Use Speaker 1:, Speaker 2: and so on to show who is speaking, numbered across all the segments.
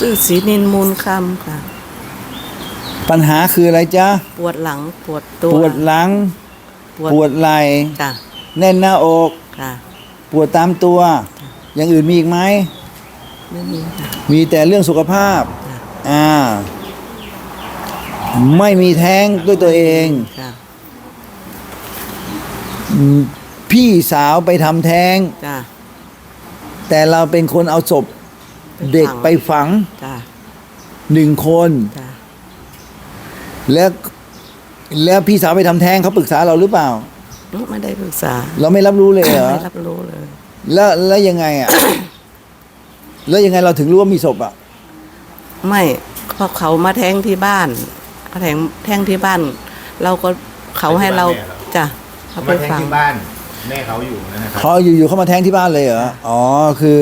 Speaker 1: ชื่อศรีนินมูลคำค่ะ
Speaker 2: ปัญหาคืออะไรจ๊ะ
Speaker 1: ปวดหลังปวดตัว
Speaker 2: ปวดหลัง
Speaker 1: ปวด
Speaker 2: ปวดไหล่
Speaker 1: จ้ะ
Speaker 2: แน่นหน้าอก
Speaker 1: ค่ะ
Speaker 2: ปวดตามตัว อย่างอื่นมีอีกไหม
Speaker 1: ไม่มีค่ะ
Speaker 2: มีแต่เรื่องสุขภาพ
Speaker 1: จ้ะ
Speaker 2: อ่า ไม่มีแท้งด้วยตัวเอง
Speaker 1: ค่ะ
Speaker 2: อืมพี่สาวไปทำแท้ง
Speaker 1: จ้ะ
Speaker 2: แต่เราเป็นคนเอาศพ เด็กไปฝัง
Speaker 1: จ้ะ
Speaker 2: หนึ่งคน
Speaker 1: จ้ะ
Speaker 2: แล้วแล้วพี่สาวไปทำแท้งเขาปรึกษาเราหรือเปล่า
Speaker 1: ไม่ได้ปรึกษา
Speaker 2: เราไม่รับรู้เลยเหรอ
Speaker 1: ไม่รับรู้เลย
Speaker 2: แล้วแล้วยังไงอะ แล้วยังไงเราถึงรู้ว่ามีศพอะ
Speaker 1: ไม่เพราะเขามาแทงที่บ้านเขาแทงแทงที่บ้าน เราก็เขาให้เรา
Speaker 3: ไปที่บ้านแม่เหรอ
Speaker 1: จ้ะเขา
Speaker 3: เขา
Speaker 1: ไป
Speaker 3: มาแทง
Speaker 1: ฟัง
Speaker 3: ที่บ้าน แม่เขาอยู่นั่นนะครับ
Speaker 2: เขาอยู่ๆเขามาแท้งที่บ้านเลยเหรอ อ๋อ คือ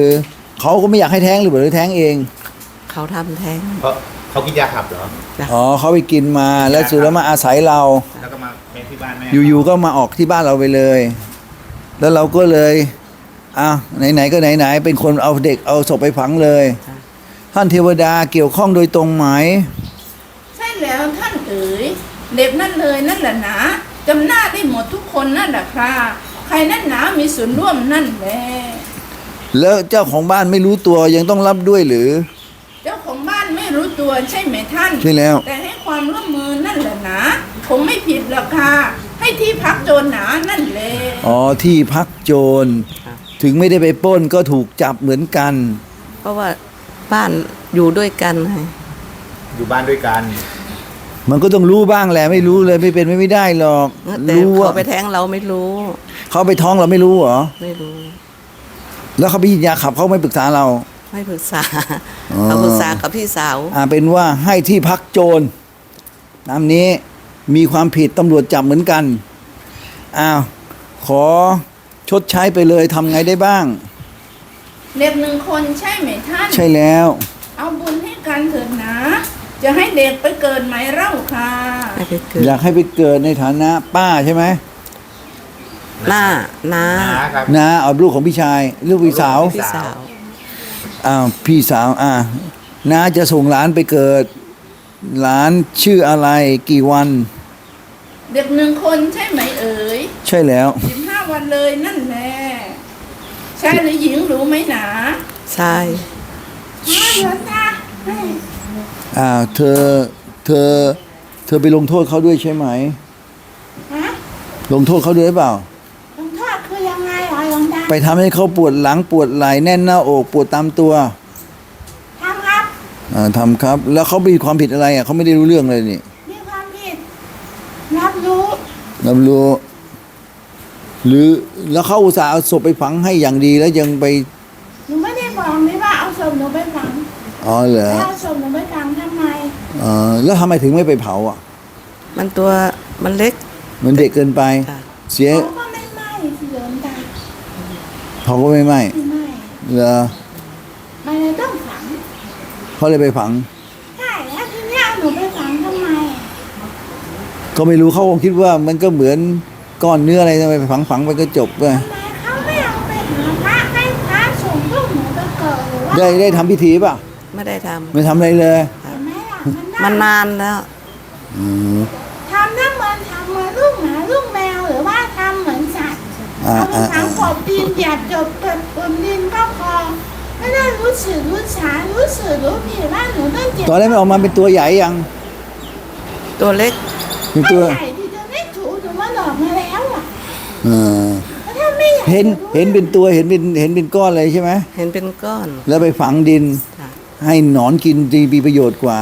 Speaker 2: เขาก็ไม่อยากให้แท้งหรือเปล่าหรือแท้งเอง
Speaker 1: เขาทำแท้ง
Speaker 3: เพราะเขากินยาขับเหรอ
Speaker 1: จ้ะ
Speaker 2: อ๋อเขาไปกินมาแล้วสุดแล้วมาอาศัยเรา
Speaker 3: แล้วก็มาแทงที่บ้านแม่
Speaker 2: อยู่ๆก็มาออกที่บ้านเราไปเลย แล้วเราก็เลยอ้าวไหนๆก็ไหนๆเป็นคนเอาเด็กเอาศพไปฝังเลย
Speaker 1: จ้ะ
Speaker 2: ท่านเทวดาเกี่ยวข้องโดยตรงไหม
Speaker 4: ใช่แล้วท่านเอ๋ยเด็กนั่นเลยนั่นแหละหนาจำหน้าได้หมดทุกคนนั่นแหละครับใครนั่นหนามีส่วนร่วมนั่นแหละ
Speaker 2: แล้วเจ้าของบ้านไม่รู้ตัวยังต้องรับด้วยหรือ
Speaker 4: เจ้าของบ้านไม่รู้ตัวใช่ไหมท่าน
Speaker 2: ใช่แล้ว
Speaker 4: แต่ให้ความร่วมมือนั่นแหละนะคงไม่ผิดหรอกค่ะ ให้ที่พักโจรหนานั่นแหละ
Speaker 2: อ๋อที่พักโจร
Speaker 1: ค่ะ
Speaker 2: ถึงไม่ได้ไปปล้นก็ถูกจับเหมือนกัน
Speaker 1: เพราะว่าบ้านอยู่ด้วยกันไง
Speaker 3: อยู่บ้านด้วยกัน
Speaker 2: มันก็ต้องรู้บ้างแหละไม่รู้เลยไม่เป็นไม่ไม่ได้หรอก
Speaker 1: แต่
Speaker 2: รู้
Speaker 1: เขา
Speaker 2: ว่า
Speaker 1: ไปแทงเราไม่รู้
Speaker 2: เขาไปท้องเราไม่รู้เหรอ
Speaker 1: ไม่รู้
Speaker 2: แล้วเขาไปยินยาขับเขาไม่ปรึกษาเรา
Speaker 1: ไม่ปรึกษา
Speaker 2: อ๋อ
Speaker 1: เขาปรึกษากับพี่สาว
Speaker 2: อ่าเป็นว่าให้ที่พักโจรตามนี้มีความผิดตำรวจจับเหมือนกันอ้าวขอชดใช้ไปเลยทำไงได้บ้าง
Speaker 4: เด็กหนึ่งคนใช่ไหมท่าน
Speaker 2: ใช่แล้ว
Speaker 4: เอาบุญให้กันเถิดนะ จะให้เด็กไปเกิดไหมเล่าค่ะ
Speaker 1: ไม่ไปเกิด
Speaker 2: อยากให้ไปเกิดในฐานะป้าใช่ไหม
Speaker 1: หน้าน้า
Speaker 3: นะครับ
Speaker 2: นาเอาลูกของพี่ชายลูกพี่สาว
Speaker 1: พี่สาว
Speaker 2: อ้าวพี่สาวอ่าน้าจะส่งหลานไปเกิด หลานชื่ออะไรกี่วัน
Speaker 4: เด็กหนึ่งคนใช่ไหมเอ๋ย
Speaker 2: ใช่แล้ว
Speaker 4: สิบห้าวันเลยนั่นแหละชายหรือหญิงรู้ไหมหนา
Speaker 1: ใช่
Speaker 4: มาเถิดตา
Speaker 2: อ่าเธอเธอเธอไปลงโทษเขาด้วยใช่ไหม
Speaker 4: ฮะ
Speaker 2: ลงโทษเขาด้วยหรือเปล่า
Speaker 4: ไป
Speaker 2: ทำให้เขาปวดหลังปวดไหล่แน่นหน้าอกปวดตามตัว
Speaker 4: ทำครับ
Speaker 2: อ่าทำครับ แล้วเขามีความผิดอะไรอะเขาไม่ได้รู้เรื่องเลยนี่
Speaker 4: มีความผิดรับรู้
Speaker 2: เรารู้ หรือแล้วเขาอุตส่าห์เอาศพไปฝังให้อย่างดีแล้วยังไป
Speaker 4: หนูไม่ได้บอกไม่ว่าเอาศพหนูไปฝัง
Speaker 2: อ๋อเหรอ
Speaker 4: แล้วเอาศพหนูไปฝังทำไม
Speaker 2: เออแล้วทำไมถึงไม่ไปเผาอะ
Speaker 1: มันตัวมันเล็ก
Speaker 2: มันเด็กเกินไป
Speaker 1: ค่ะ
Speaker 2: เสีย
Speaker 4: เขาก็ไม่ไหม้สิหลวงตา
Speaker 2: เขาก็ไม่ไหม
Speaker 4: ไม่ไหม้
Speaker 2: เหรอ
Speaker 4: มันเลยต้องฝัง
Speaker 2: เขาเลยไปฝัง
Speaker 4: ใช่แล้วทีนี้เอาหนูไปฝังทำไม
Speaker 2: ก็ไม่รู้เขาคงคิดว่ามันก็เหมือนก้อนเนื้ออะไรทำไมไปฝังฝังไปก็จบไป
Speaker 4: ทำไมเขาไม่เอาไปหาพระให้พระส่งพวกหนูไปเกิดหรือว่า
Speaker 2: ได้ได้ทำพิธีป่ะ
Speaker 1: ไม่ได้ทำ
Speaker 2: ไม่ทำอะไรเลย
Speaker 4: เห็นไหมล่ะ
Speaker 1: มัน
Speaker 4: ได้
Speaker 1: นานแล้ว
Speaker 2: อืม
Speaker 4: ทำน้ำมันทำเหมือนลูกหมาลูกแมวหรือว่าทำเหมือนสัต ว์
Speaker 2: อ่า
Speaker 4: เอาไป
Speaker 2: อ่า
Speaker 4: ฝั
Speaker 2: อ่าง
Speaker 4: กบดินหยาบจบเปิดบนดินก็พอไม่ได้รู้สึกรู้สารู้สึกรู้ผิดว่าหนูต้องเจ็บ
Speaker 2: ตอนแรกมันออกมาเป็นตัวใหญ่ยัง
Speaker 1: ตัวเล็ก
Speaker 2: เป็นตัว
Speaker 4: ใหญ่ที่จะไม่ถูหนูว่าหลอกมาแล้วอะ
Speaker 2: เห็นเห็นเป็นตัวเห็นเป็นเห็นเป็นก้อนเลยใช่ไหม
Speaker 1: เห็นเป็นก้อน
Speaker 2: แล้วไปฝังดิน ให้หนอนกินดีมีประโยชน์กว่า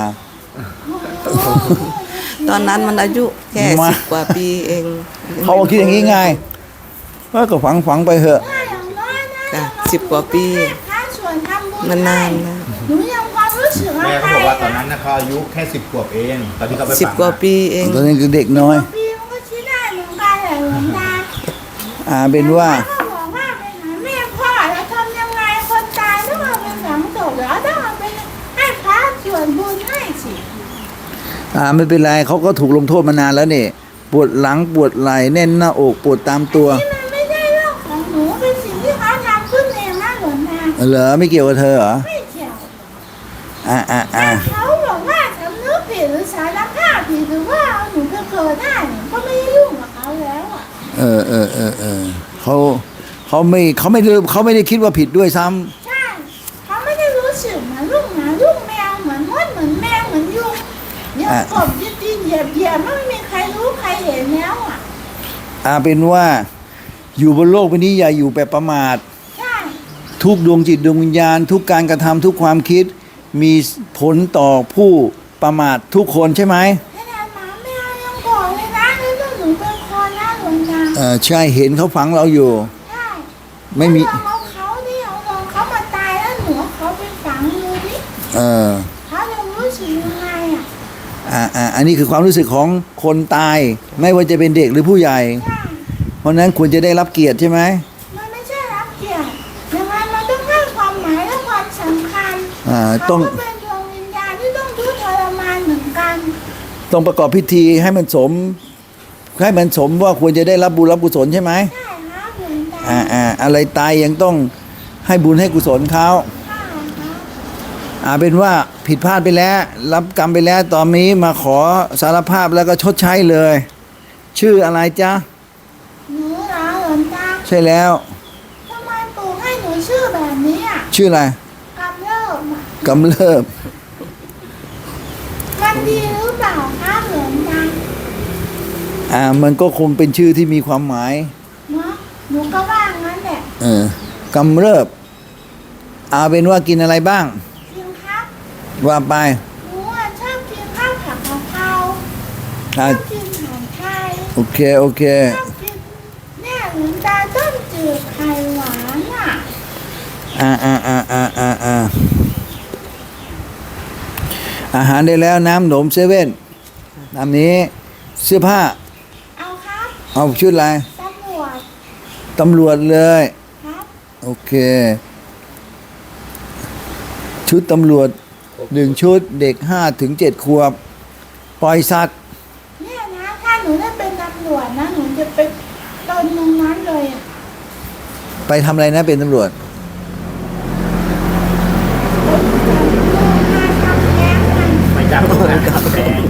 Speaker 1: ตอนนั้นมันอายุแค่สิบกว่าปีเอง
Speaker 2: เขาคิดอย่างนี้ไง ว่าก็ฝังฝังไปเถอะ
Speaker 4: ถ้าอย่างน้อยนะ
Speaker 1: ค่ะสิบกว่าปี
Speaker 4: พระส่วนทำบุญ
Speaker 1: มันนาน
Speaker 4: ให้
Speaker 1: แล้ว
Speaker 4: หนูยังความรู้สึกว่า
Speaker 3: แม่
Speaker 4: ใค
Speaker 3: เขา
Speaker 4: ร
Speaker 3: บอกว่าตอน
Speaker 4: นะ
Speaker 3: นั้นนะเขาอายุแค่สิบขวบเอง ตอนที่เขาไป
Speaker 1: สิบ
Speaker 3: ฝัง
Speaker 1: กว่าปีเอง
Speaker 2: ตอนนี้คือเด็กน้อย
Speaker 4: ปีมันก็ชี้ได้เหมือนกันแหละหลวงตา
Speaker 2: อ่าเป็นว่า
Speaker 4: ก็บอกว่าไปหาแม่พ่อแล้วทำยังไงคนตายต้องเอาไปฝังศพแล้วต้องเอาไปให้พระส่วนบุญให้สิ
Speaker 2: อ่าไม่เป็นไรเขาก็ถูกลงโทษมานานแล้วนี่ปวดหลังปวดไหล่แน่นหน้าอกปวดตามตัว
Speaker 4: นี่มันไม่ใช่เรื่องของหนูเป็นสิ่งที่ เขาทำขึ้นเองนะหลวงตา
Speaker 2: เหรอไม่เกี่ยวกับเธอเหรอ
Speaker 4: ไม่เกี่ยว
Speaker 2: อ่าอ่าอ่า
Speaker 4: เขาบอกว่าสำนึกผิดหรือสารภาพผิดหรือว่าเอาหนูไปเกิดได้หนูก็ไม่ได้ยุ่งกับเขาแล้วอะ
Speaker 2: เออเออเออเออเขาเขาไม่เขาไม่ได้เขาไม่ได้คิดว่าผิดด้วยซ้ำ
Speaker 4: ใช่เขาไม่ได้รู้สึกเหมือนลูกหมาลูกแมวเหมือนมดเหมือนแมวเหมือนยุงเหยียบกบยึดดินเหยียบเหยียบไม่มีใครรู้ใครเห็นแล้วอะ
Speaker 2: อาเป็นว่าอยู่บนโลกใบนี้อย่าอยู่แบบประมาท
Speaker 4: ใช่
Speaker 2: ทุกดวงจิตดวงวิญญาณ ทุกการกระทำทุกความคิด มีผลต่อผู้ประมาททุกคนใช่ไหม
Speaker 4: ขนาดหมาแมวยังโกเลยนะแล้วลูกหนูเป็นคนนะหลวงตา
Speaker 2: เออใช่เห็นเขาฝังเราอยู่
Speaker 4: ใช่
Speaker 2: ไม่มี
Speaker 4: เอาเขาดิเอาลองเขามาตายแล้วหนูเอเขาไปฝังดูดิ
Speaker 2: เออ
Speaker 4: เขาจะรู้สึกยังไงอะ
Speaker 2: อ่าอ่าอันนี้คือความรู้สึกของคนตาย ไม่ว่าจะเป็นเด็กหรือผู้ใหญ่ เพราะนั้นควรจะได้รับเกียรติใช่ไหม
Speaker 4: ใช่รับเกียรติยังไงมันต้องให้ความหมายและความสำ คัญ
Speaker 2: อ่า
Speaker 4: เขา
Speaker 2: ต้อง
Speaker 4: ก็เป็นดวงวิญญาณที่ต้องทุกข์ทรมานเหมือนกัน
Speaker 2: ต้องประกอบพิธีให้มันสม ให้มันสมว่าควรจะได้รับบุญรับกุศลใช่ไหม
Speaker 4: ใช่ครับหลวงตา
Speaker 2: อ่าอ่าอะไรตายยังต้องให้บุญให้กุศลเขา
Speaker 4: ใช่ครับ
Speaker 2: อ่าเป็นว่าผิดพลาดไปแล้ว รับกรรมไปแล้วตอนนี้มาขอสารภาพแล้วก็ชดใช้เลย ชื่ออะไรจ๊ะ
Speaker 4: หนูเหรอหลวงตา
Speaker 2: ใช่แล้ว
Speaker 4: ทำไมปู่ให้หนูชื่อแบบนี้อะ
Speaker 2: ชื่ออะไร
Speaker 4: กำเริบอะ
Speaker 2: กำเริบ
Speaker 4: มันดีหรือเปล่าครับหลวงตา
Speaker 2: อ่า มันก็คงเป็นชื่อที่มีความหมาย
Speaker 4: เนาะหนูก็ว่างั้นแหละ
Speaker 2: เออกำเริบ เอาเป็นว่ากินอะไรบ้าง
Speaker 4: จริงครับ
Speaker 2: ว่าไป
Speaker 4: หนูอะชอบกินข้าวผัดกะเพราช
Speaker 2: อ่า
Speaker 4: อบกินอาหารไทย
Speaker 2: โอเค โอเค
Speaker 4: ชอบกินเนี่ยหลวงตาต้มจืดไข่หวานอะ
Speaker 2: อ่าอ่าอ่าอ่าอ่า อ่าอาหารได้แล้วน้ำหนมเซเว่นน้ำนี้เสื้อผ้า
Speaker 4: เอาครับ
Speaker 2: เอาชุดอะไร
Speaker 4: ตำรวจ
Speaker 2: ตำรวจเลย
Speaker 4: ครับ
Speaker 2: โอเค ชุดตำรวจหนึ่งชุดเด็กห้าถึงเจ็ดขวบ ปล่อยสัตว์
Speaker 4: เนี่ยนะ ถ้าหนูได้เป็นตำรวจนะ หนูจะไปตนตรงนั้นเลยอะ
Speaker 2: ไปทำอะไรนะเป็นตำรวจ
Speaker 4: ไปจับลูกมาทำแท้งมัน
Speaker 3: ไม่จับลูกนะครับแดง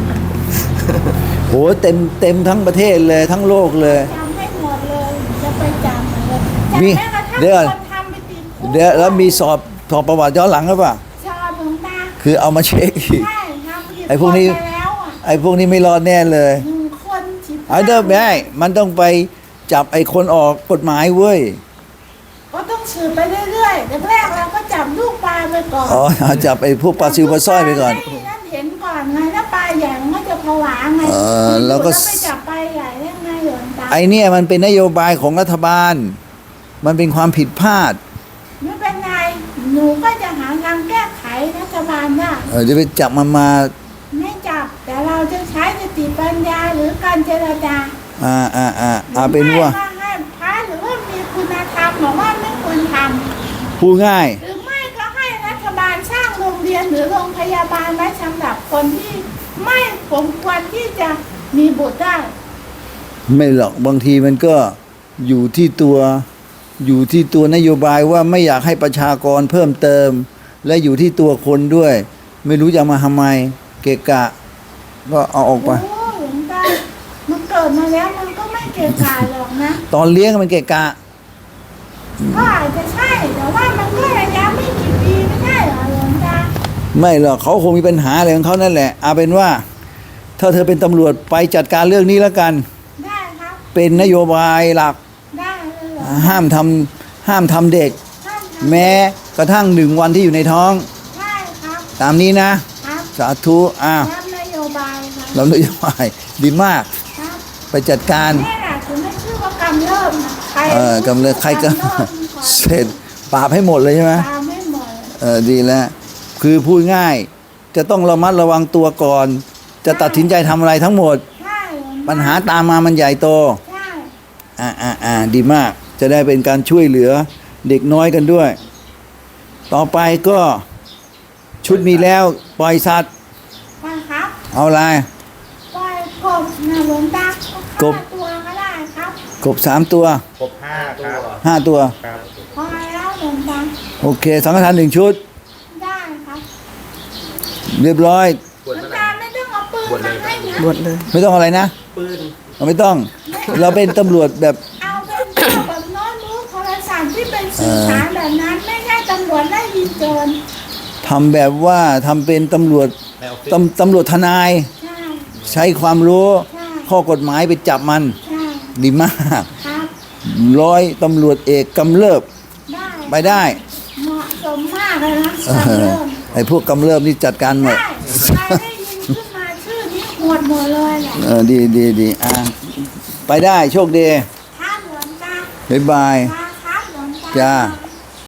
Speaker 2: โหเต็มเต็มทั้งประเทศเลยทั้งโลกเลย
Speaker 4: จำให้หมดเลยจะไปจำเลย
Speaker 2: มี
Speaker 4: จำแม้กระทั่ง
Speaker 2: เดี๋ยว
Speaker 4: คนทำไปติดคุก
Speaker 2: เดี๋ยวแล้วมีสอบสอบประวัติย้อนหลังหรือเปล่า
Speaker 4: ชอบหลวงตา
Speaker 2: คือเอามาเช็คอีก
Speaker 4: ใช่ทำผิด
Speaker 2: ไอ้พวกนี้
Speaker 4: ไปแล้วอะ
Speaker 2: ไอ้พวกนี้ไม่รอดแน่เลย
Speaker 4: หนึ่งคนสิบ
Speaker 2: เอาเดิมไม่ได้มันต้องไปจับไอ้คนออกกฎหมายเว้ย
Speaker 4: ก็ต้องสืบไปเรื่อยๆแรกๆเราก็จับลูกปลาไปก่อน
Speaker 2: อ๋อเอาจับไอ้พวกปลาซิวปลาสร้อยไปก่อน
Speaker 4: ให้นั่ ผวาไง
Speaker 2: เออแล้วก็
Speaker 4: ไปจับปลาใหญ่ได้ไงหลวงตา
Speaker 2: ไอ้เนี่ยมันเป็นนโยบายของรัฐบาล มันเป็นความผิดพลาด
Speaker 4: ไม่เป็นไรหนูก็จะหาทางแก้ไขรัฐบาลได้
Speaker 2: เออจะไปจับมันมา
Speaker 4: ไม่จับแต่เราจะใช้สติปัญญาหรือการเจรจา
Speaker 2: อ่าอ่าอ่าเอาเป็นว่า
Speaker 4: หรือไม่ก็ให้พระหรือว่ามีคุณธรรมบอกว่าไม่ควรท
Speaker 2: พูดง่ายำ
Speaker 4: หรือไม่ก็ให้รัฐบาลสร้างโรงเรียนหรือโรงพยาบาลไว้สำหรับคนที่ ไม่สมควรที่จะมีบุตรได้
Speaker 2: ไม่หรอกบางทีมันก็อยู่ที่ตัวอยู่ที่ตัวนโยบายว่าไม่อยากให้ประชากรเพิ่มเติม และอยู่ที่ตัวคนด้วย ไม่รู้จะเอามาทำไมเกะกะ ก็เอาออกไป
Speaker 4: โอ้หลวงตามันเกิดมาแล้วมันก็ไม่เกะกะหรอกนะ
Speaker 2: ตอนเลี้ยงมันเกะกะ
Speaker 4: ก็อาจจะใช่แต่ว่ามันก็ระยะไม่กี่ปีไม่ใช่เหรอหลวงตา
Speaker 2: ไม่หรอกเขาคงมีปัญหาอะไรของเขานั่นแหละเอาเป็นว่าถ้าเธอเป็นตำรวจไปจัดการเรื่องนี้แล้วกัน
Speaker 4: ได้ครับ
Speaker 2: เป็นนโยบายหลัก
Speaker 4: ได้เลยเหรอ
Speaker 2: ห้ามทำห้ามทำเด็ก
Speaker 4: ท่านทำ
Speaker 2: แม้กระทั่งหนึ่งวันที่อยู่ในท้อง
Speaker 4: ได้ครับ
Speaker 2: ตามนี้นะ
Speaker 4: ครับ
Speaker 2: สาธุอ้าว
Speaker 4: รับนโยบายครับ
Speaker 2: เรานโยบายดีมาก
Speaker 4: ครับ
Speaker 2: ไปจัดการ
Speaker 4: แม่น่ะถึงไม่ชื่อว่ากำเริบนะใคร
Speaker 2: เออกำเลยใครก็
Speaker 4: กำเริบก่อน
Speaker 2: เสร็จปราบให้หมดเลยใช่ไหม
Speaker 4: ตามไม่หมด
Speaker 2: เออดีแล้ว คือพูดง่าย จะต้องระมัดระวังตัวก่อน จะตัดสินใจทำอะไรทั้งหมด
Speaker 4: ใช่หลวงต
Speaker 2: ปัญหาตามมามันใหญ่โต
Speaker 4: ใช่
Speaker 2: อ่าอ่าอ่าดีมาก จะได้เป็นการช่วยเหลือเด็กน้อยกันด้วย ต่อไปก็ชุดมีแล้วปล่อยสัตว์
Speaker 4: ไปครับ
Speaker 2: เอาอะไร
Speaker 4: ปล่อยกบนะหลวงตาก
Speaker 2: บ
Speaker 4: ห้าตัวก็ได้ครับ
Speaker 2: กบสามตัว
Speaker 3: ครบห้าครับ
Speaker 2: ห้าตัว
Speaker 3: ครับ
Speaker 4: พอแล้วหลวงตา
Speaker 2: โอเค สังฆทานหนึ่งชุด
Speaker 4: ได้ครับ
Speaker 2: เรียบร้อย
Speaker 3: บวช
Speaker 4: หลว
Speaker 3: เมื่
Speaker 4: ง
Speaker 3: อไหร่
Speaker 4: ตาไม่ต้องเอาปืน
Speaker 3: บวชเล
Speaker 4: มายให้นะ
Speaker 1: บวชเลย
Speaker 2: ไม่ต้องอะไรนะ
Speaker 3: ปืน
Speaker 2: เอาไม่ต้อง เราเป็นตำรวจแบบ
Speaker 4: เอาเป็นพวกแบบโน้ตรู้โทรศัพท์ที่เป็นสื่อสารแบบนั้น ไม่ใช่ตำรวจไล่ยิงโจร
Speaker 2: ทำแบบว่าทำเป็นตำรวจ
Speaker 3: ในออฟฟิศ
Speaker 2: ตำตำรวจทนาย
Speaker 4: ใช่
Speaker 2: ใช้ความรู้
Speaker 4: ใช่
Speaker 2: ข้อกฎหมายไปจับมัน
Speaker 4: ใช่
Speaker 2: ดีมาก
Speaker 4: ครับ
Speaker 2: ร้อยตำรวจเอกกำเริบ
Speaker 4: ได้
Speaker 2: ไปได้
Speaker 4: เหมาะสมมากเลยนะ
Speaker 2: เอ
Speaker 4: สำ
Speaker 2: อ
Speaker 4: เริ่ม
Speaker 2: ไอ้พวกกำเริบนี่จัดการหมด
Speaker 4: ได้ใครได้ยินขึ้นมาชื่อนี้หวดหมดเลยแหละ
Speaker 2: เออดีดีดีอะไปได้โชคดี
Speaker 4: ครับหลวงตา
Speaker 2: บ๊ายบาย
Speaker 4: มาครับหลวงตา
Speaker 2: จ้า
Speaker 4: ไป